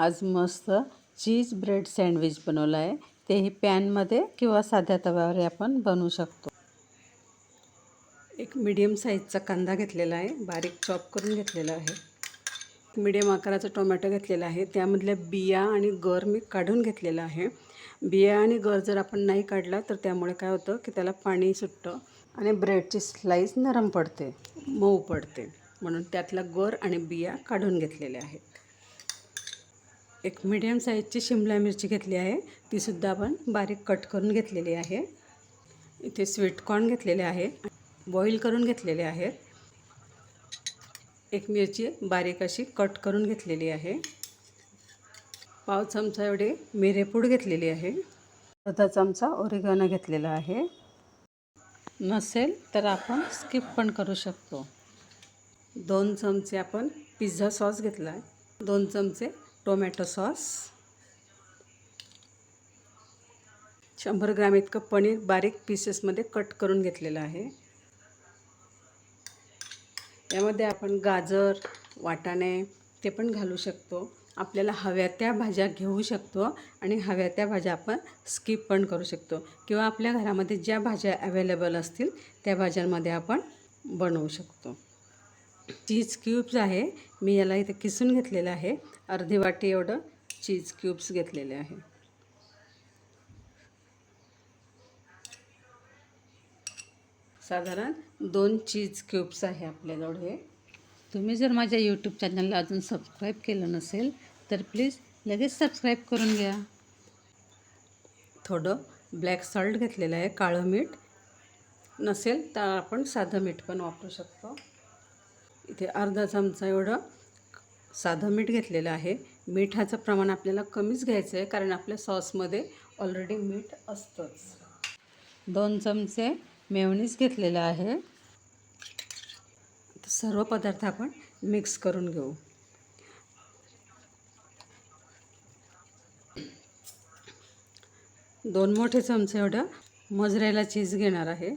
आज मस्त चीज bread sandwich बनवलं आहे तेही पॅनमध्ये किंवा साध्या तव्यावर आपण बनवू शकतो. एक मीडियम साईजचा कांदा घेतलेला आहे. बारीक चॉप करून घेतलेला आहे. मीडियम आकाराचा टोमॅटो घेतलेला आहे. त्यामधल्या बिया आणि गर मी काढून घेतलेला आहे. बिया आणि गर जर आपण नाही काढला तर त्यामुळे काय होतं की त्याला पाणी सुटतं आणि ब्रेडची स्लाईस नरम पडते मऊ पडते. म्हणून त्यातला गर आणि बिया काढून घेतलेल्या आहेत. एक मीडियम साईजची शिमला मिरची घेतली आहे. तीसुद्धा आपण बारीक कट करून घेतलेली आहे. इथे स्वीटकॉर्न घेतलेले आहे. बॉईल करून घेतलेले आहेत एक मिरची बारीक अशी कट करून घेतलेली आहे. पाव चमचा एवढे मिरेपूड घेतलेली आहे. अर्धा चमचा ओरिगाना घेतलेला आहे. नसेल तर आपण स्किप पण करू शकतो. दोन चमचे आपण पिझ्झा सॉस घेतला आहे दोन चमचे टोमॅटो सॉस. शंभर ग्रॅम इतकं पनीर बारीक पीसेसमध्ये कट करून घेतलेलं आहे. यामध्ये आपण गाजर वाटाणे ते पण घालू शकतो. आपल्याला हव्या त्या भाज्या घेऊ शकतो आणि हव्या त्या भाज्या आपण स्किप पण करू शकतो. किंवा आपल्या घरामध्ये ज्या भाज्या अवेलेबल असतील त्या भाज्यांमध्ये आपण बनवू शकतो. चीज क्यूब्स आहे. मी याला इथे किसून घेतलेलं आहे. अर्धी वाटी एवढं चीज क्यूब्स घेतलेले आहे. साधारण दोन चीज क्यूब्स आहे आपल्याजवळ. हे तुम्ही जर माझ्या यूट्यूब चॅनलला अजून सबस्क्राईब केलं नसेल तर प्लीज लगेच सबस्क्राईब करून घ्या. थोडं ब्लॅक सॉल्ट घेतलेलं आहे काळं मीठ. नसेल तर आपण साधं मीठ पण वापरू शकतो. इथे अर्धा चमचा एवढं साधं मीठ घेतलेलं आहे. मिठाचं प्रमाण आपल्याला कमीच घ्यायचं आहे कारण आपल्या सॉसमध्ये ऑलरेडी मीठ असतंच. दोन चमचे मेवनीस घेतलेलं आहे. सर्व पदार्थ आपण मिक्स करून घेऊ. दोन मोठे चमचे एवढं मजरेला चीज घेणार आहे.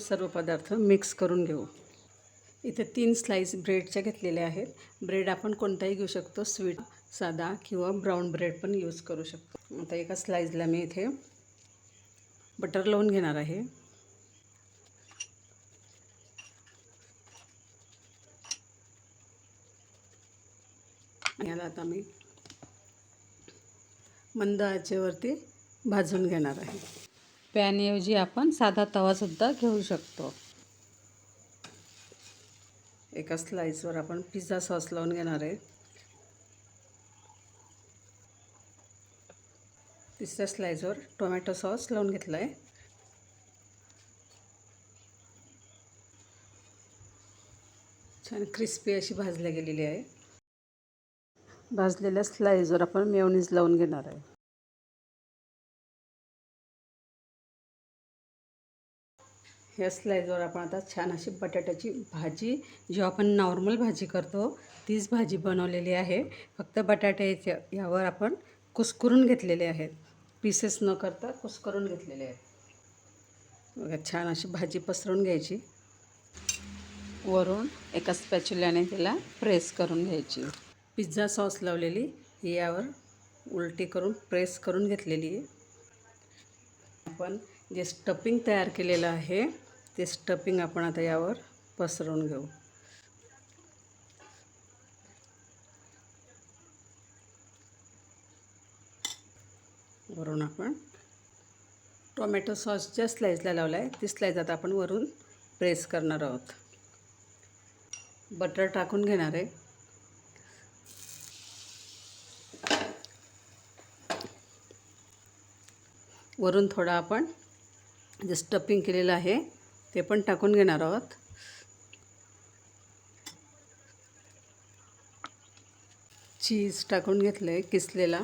सर्व पदार्थ मिक्स करून घेऊ. इथे तीन स्लाईस ब्रेडच्या घेतलेल्या आहेत. ब्रेड आपण कोणताही घेऊ शकतो. स्वीट साधा किंवा ब्राऊन ब्रेड पण यूज करू शकतो. आता एका स्लाईजला मी इथे बटर लावून घेणार आहे. याला आता मी मंद आचेवरती भाजून घेणार आहे. पॅनऐवजी आपण साधा तवासुद्धा घेऊ शकतो. एका स्लाईसवर आपण पिझ्झा सॉस लावून घेणार आहे. तिसऱ्या स्लाईसवर टोमॅटो सॉस लावून घेतला आहे छान क्रिस्पी अशी भाजल्या गेलेली आहे. भाजलेल्या स्लाईसवर आपण मेवनीज लावून घेणार आहे. ह्या स्लाईजवर आपण आता छान अशी बटाट्याची भाजी जी आपण नॉर्मल भाजी करतो तीच भाजी बनवलेली आहे. फक्त बटाट्याच्या यावर आपण कुस्करून घेतलेले आहेत. पीसेस न करता कुस्करून घेतलेले आहेत. बघा छान अशी भाजी पसरवून घ्यायची. वरून एका स्पॅच्युल्याने तिला प्रेस करून घ्यायची. पिझ्झा सॉस लावलेली यावर उलटी करून प्रेस करून घेतलेली आहे. आपण जे स्टपिंग तयार केलेलं आहे ते स्टपिंग आपण आता यावर पसरवून घेऊ. वरून आपण टोमॅटो सॉस ज्या स्लाईजला लावला आहे ती स्लाईज आता आपण वरून प्रेस करणार आहोत. बटर टाकून घेणार आहे. वरून थोडा आपण जे स्टपिंग केलेलं आहे ते पण टाकून घेणार आहोत. चीज टाकून घेतलं आहे किसलेला.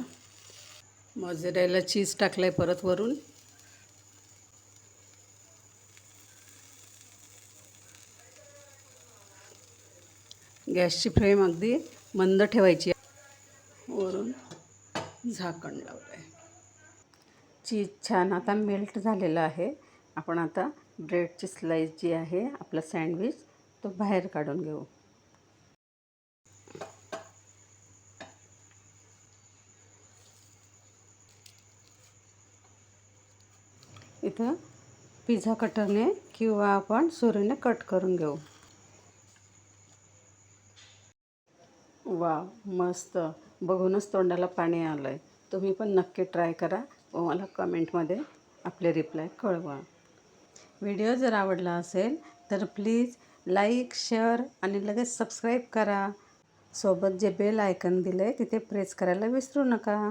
मजेरायला चीज टाकलं आहे परत वरून. गॅसची फ्लेम अगदी मंद ठेवायची वरून झाकण लावलं आहे चीज छान आता मेल्ट झालेलं आहे. आपण आता ब्रेडची स्लाईस जी आहे आपला सँडविच तो बाहेर काढून घेऊ. इथं पिझ्झा कटरने किंवा आपण सुरीने कट करून घेऊ. वा मस्त. बघूनच तोंडाला पाणी आलं आहे तुम्ही पण नक्की ट्राय करा व मला कमेंटमध्ये आपले रिप्लाय कळवा. व्हिडिओ जर आवडला असेल तर प्लीज लाईक शेअर आणि लगेच सबस्क्राईब करा. सोबत जे बेल आयकन दिलं आहे तिथे प्रेस करायला विसरू नका.